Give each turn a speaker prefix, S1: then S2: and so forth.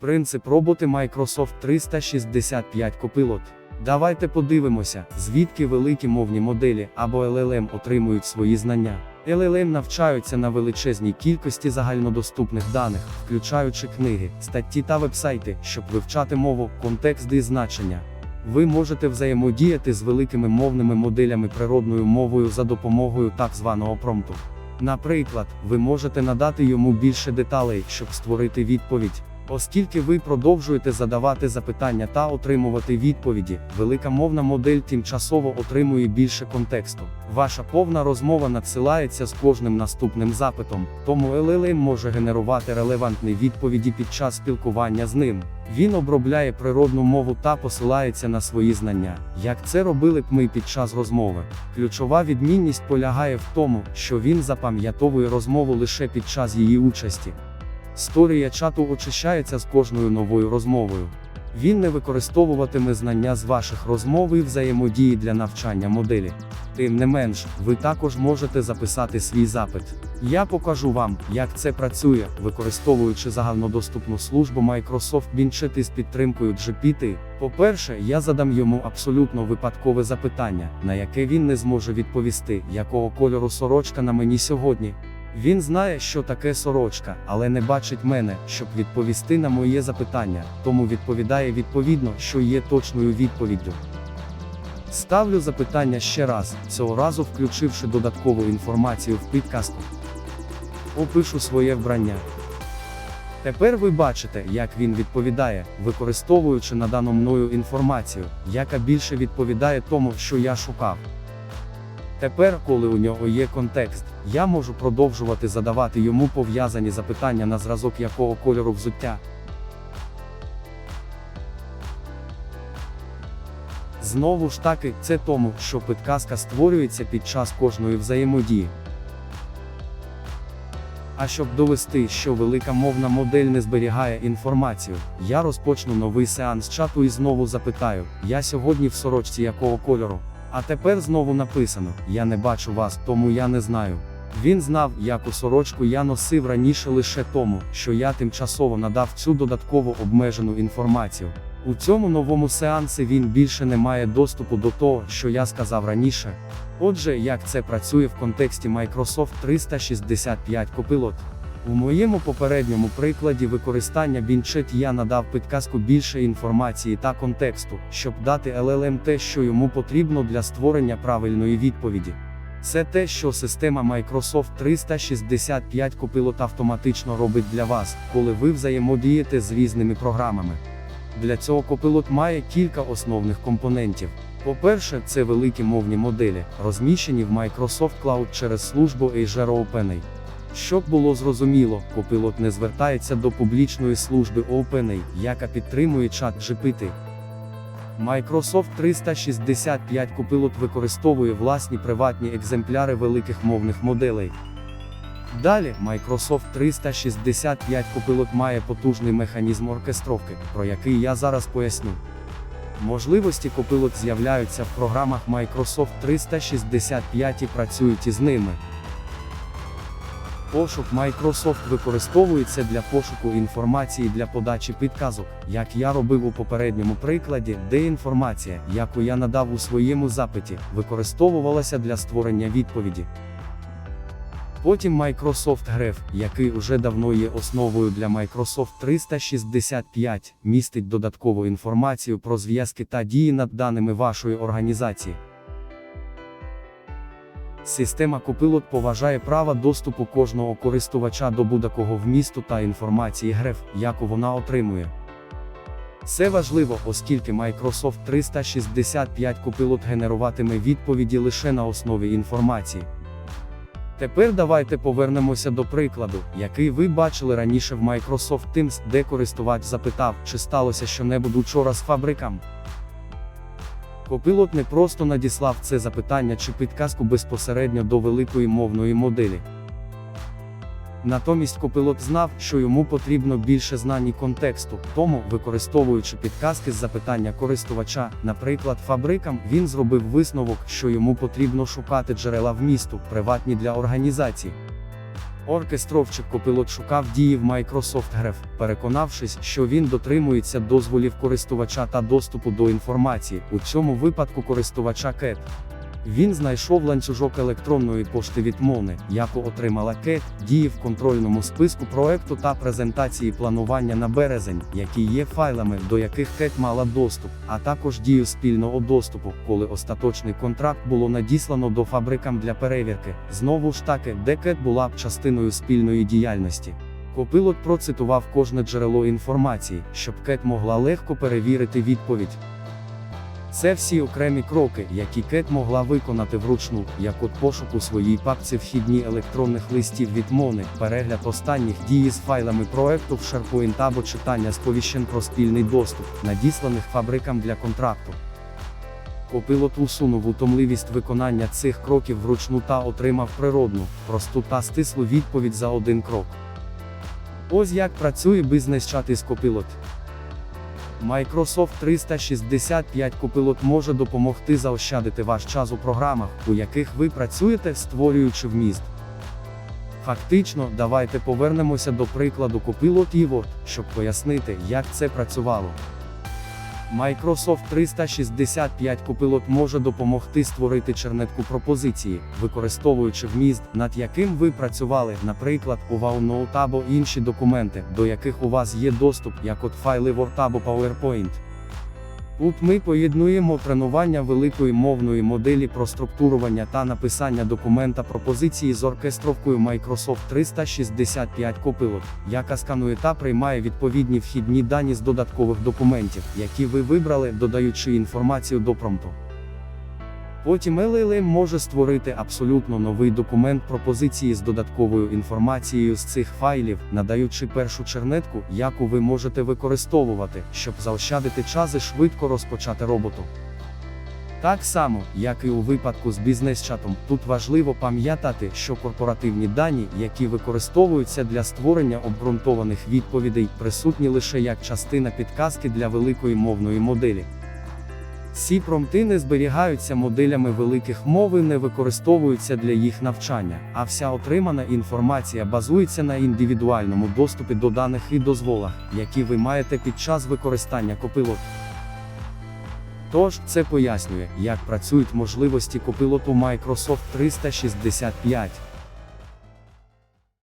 S1: Принцип роботи Microsoft 365 Copilot. Давайте подивимося, звідки великі мовні моделі або LLM отримують свої знання. LLM навчаються на величезній кількості загальнодоступних даних, включаючи книги, статті та вебсайти, щоб вивчати мову, контекст і значення. Ви можете взаємодіяти з великими мовними моделями природною мовою за допомогою так званого промпту. Наприклад, ви можете надати йому більше деталей, щоб створити відповідь. Оскільки ви продовжуєте задавати запитання та отримувати відповіді, велика мовна модель тимчасово отримує більше контексту. Ваша повна розмова надсилається з кожним наступним запитом, тому LLM може генерувати релевантні відповіді під час спілкування з ним. Він обробляє природну мову та посилається на свої знання, як це робили б ми під час розмови. Ключова відмінність полягає в тому, що він запам'ятовує розмову лише під час її участі. Історія чату очищається з кожною новою розмовою. Він не використовуватиме знання з ваших розмов і взаємодії для навчання моделі. Тим не менш, ви також можете записати свій запит. Я покажу вам, як це працює, використовуючи загальнодоступну службу Microsoft Bing із підтримкою GPT. По-перше, я задам йому абсолютно випадкове запитання, на яке він не зможе відповісти, якого кольору сорочка на мені сьогодні. Він знає, що таке сорочка, але не бачить мене, щоб відповісти на моє запитання, тому відповідає відповідно, що є точною відповіддю. Ставлю запитання ще раз, цього разу включивши додаткову інформацію в підказку. Опишу своє вбрання. Тепер ви бачите, як він відповідає, використовуючи надану мною інформацію, яка більше відповідає тому, що я шукав. Тепер, коли у нього є контекст, я можу продовжувати задавати йому пов'язані запитання на зразок якого кольору взуття. Знову ж таки, це тому, що підказка створюється під час кожної взаємодії. А щоб довести, що велика мовна модель не зберігає інформацію, я розпочну новий сеанс чату і знову запитаю, я сьогодні в сорочці якого кольору. А тепер знову написано: Я не бачу вас, тому я не знаю. Він знав, яку сорочку я носив раніше лише тому, що я тимчасово надав цю додатково обмежену інформацію. У цьому новому сеансі він більше не має доступу до того, що я сказав раніше. Отже, як це працює в контексті Microsoft 365 Copilot. У моєму попередньому прикладі використання Bing я надав підказку більше інформації та контексту, щоб дати LLM те, що йому потрібно для створення правильної відповіді. Це те, що система Microsoft 365 Copilot автоматично робить для вас, коли ви взаємодієте з різними програмами. Для цього Copilot має кілька основних компонентів. По-перше, це великі мовні моделі, розміщені в Microsoft Cloud через службу Azure OpenAI. Щоб було зрозуміло, Copilot не звертається до публічної служби OpenAI, яка підтримує чат GPT. Microsoft 365 Copilot використовує власні приватні екземпляри великих мовних моделей. Далі, Microsoft 365 Copilot має потужний механізм оркестровки, про який я зараз поясню. Можливості Copilot з'являються в програмах Microsoft 365 і працюють із ними. Пошук Microsoft використовується для пошуку інформації для подачі підказок, як я робив у попередньому прикладі, де інформація, яку я надав у своєму запиті, використовувалася для створення відповіді. Потім Microsoft Graph, який уже давно є основою для Microsoft 365, містить додаткову інформацію про зв'язки та дії над даними вашої організації. Система Copilot поважає права доступу кожного користувача до будь-якого вмісту та інформації греф, яку вона отримує. Це важливо, оскільки Microsoft 365 Copilot генеруватиме відповіді лише на основі інформації. Тепер давайте повернемося до прикладу, який ви бачили раніше в Microsoft Teams, де користувач запитав, чи сталося щонебудь учора з Копилот не просто надіслав це запитання чи підказку безпосередньо до великої мовної моделі. Натомість Копилот знав, що йому потрібно більше знань і контексту, тому, використовуючи підказки з запитання користувача, наприклад, фабрикам, він зробив висновок, що йому потрібно шукати джерела вмісту, приватні для організації. Оркестровчик копилот шукав дії в Microsoft Graph, переконавшись, що він дотримується дозволів користувача та доступу до інформації, у цьому випадку користувача CAT. Він знайшов ланцюжок електронної пошти від Мони, яку отримала Кет, дії в контрольному списку проекту та презентації планування на березень, які є файлами, до яких Кет мала доступ, а також дію спільного доступу, коли остаточний контракт було надіслано до фабрикам для перевірки. Знову ж таки, де Кет була б частиною спільної діяльності. Копилот процитував кожне джерело інформації, щоб Кет могла легко перевірити відповідь. Це всі окремі кроки, які Кет могла виконати вручну, як от пошук у своїй папці вхідні електронних листів від Мони, перегляд останніх дій з файлами проекту в SharePoint або читання сповіщень про спільний доступ, надісланих фабрикам для контракту. Копилот усунув утомливість виконання цих кроків вручну та отримав природну, просту та стислу відповідь за один крок. Ось як працює бізнес-чат із Copilot. Microsoft 365 Copilot може допомогти заощадити ваш час у програмах, у яких ви працюєте, створюючи вміст. Фактично, давайте повернемося до прикладу Copilot Evo, щоб пояснити, як це працювало. Microsoft 365 Copilot може допомогти створити чернетку пропозиції, використовуючи вміст, над яким ви працювали, наприклад, у OneNote або інші документи, до яких у вас є доступ, як от файли Word або PowerPoint. Тут ми поєднуємо тренування великої мовної моделі про структурування та написання документа пропозиції з оркестровкою Microsoft 365 Copilot, яка сканує та приймає відповідні вхідні дані з додаткових документів, які ви вибрали, додаючи інформацію до промпту. Потім LLM може створити абсолютно новий документ пропозиції з додатковою інформацією з цих файлів, надаючи першу чернетку, яку ви можете використовувати, щоб заощадити час і швидко розпочати роботу. Так само, як і у випадку з бізнес-чатом, тут важливо пам'ятати, що корпоративні дані, які використовуються для створення обґрунтованих відповідей, присутні лише як частина підказки для великої мовної моделі. Ці промпти не зберігаються моделями великих мов і не використовуються для їх навчання, а вся отримана інформація базується на індивідуальному доступі до даних і дозволах, які ви маєте під час використання Copilot. Тож, це пояснює, як працюють можливості Copilot у Microsoft 365.